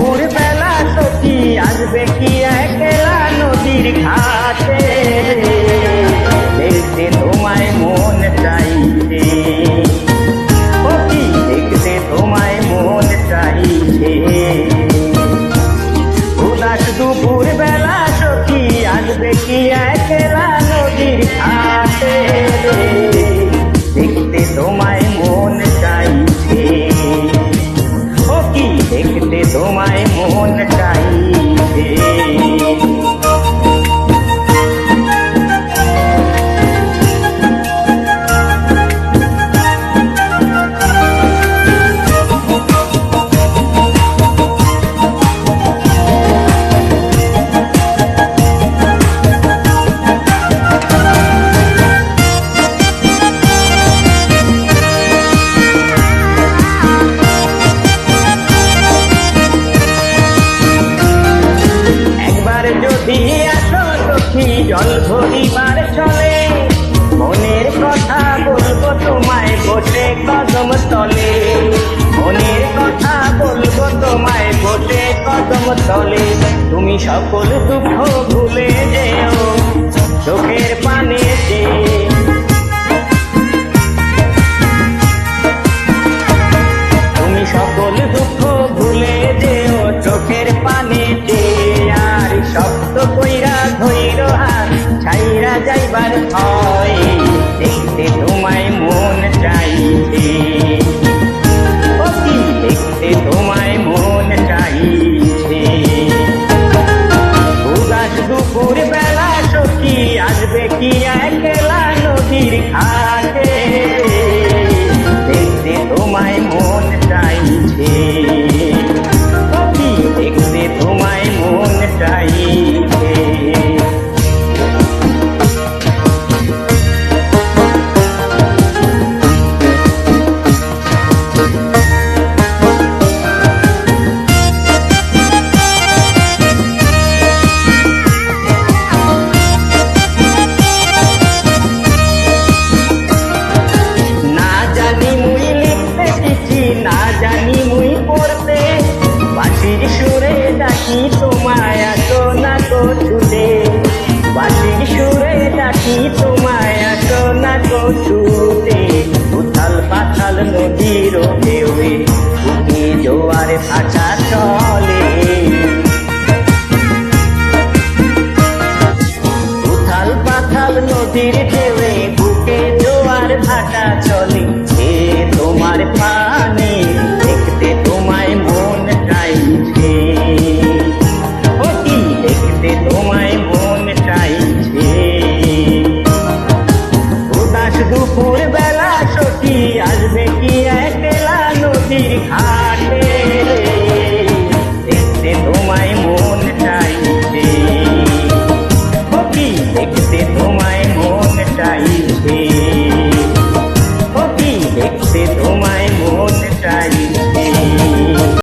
ভোর বেলা সখী আসবে কি একলা নদীর ঘাটে? দিতে তোমায় মন চাইছে চলে মনের কথা বলব তোমায় বসে কদম তলে। মনের কথা বলব তোমায় বসে কদম তলে। তুমি সকল দুঃখ তোমায় আসো না তো ছুটে বাসির সুরে ডাকি তোমায় আসো না তো ছুটে উথাল পাথাল নদীর ঢেউয়ে উঠি জোয়ার ভাষা চলে। উথাল পাথাল নদীর ঢেউয়ে বুকে জোয়ার ভাটা চলে। দুপুর বেলা সখী আসবে কি একলা নদীর ঘাটে? দেখতে তোমায় মন চাইছে। দেখতে তোমায় মন চাই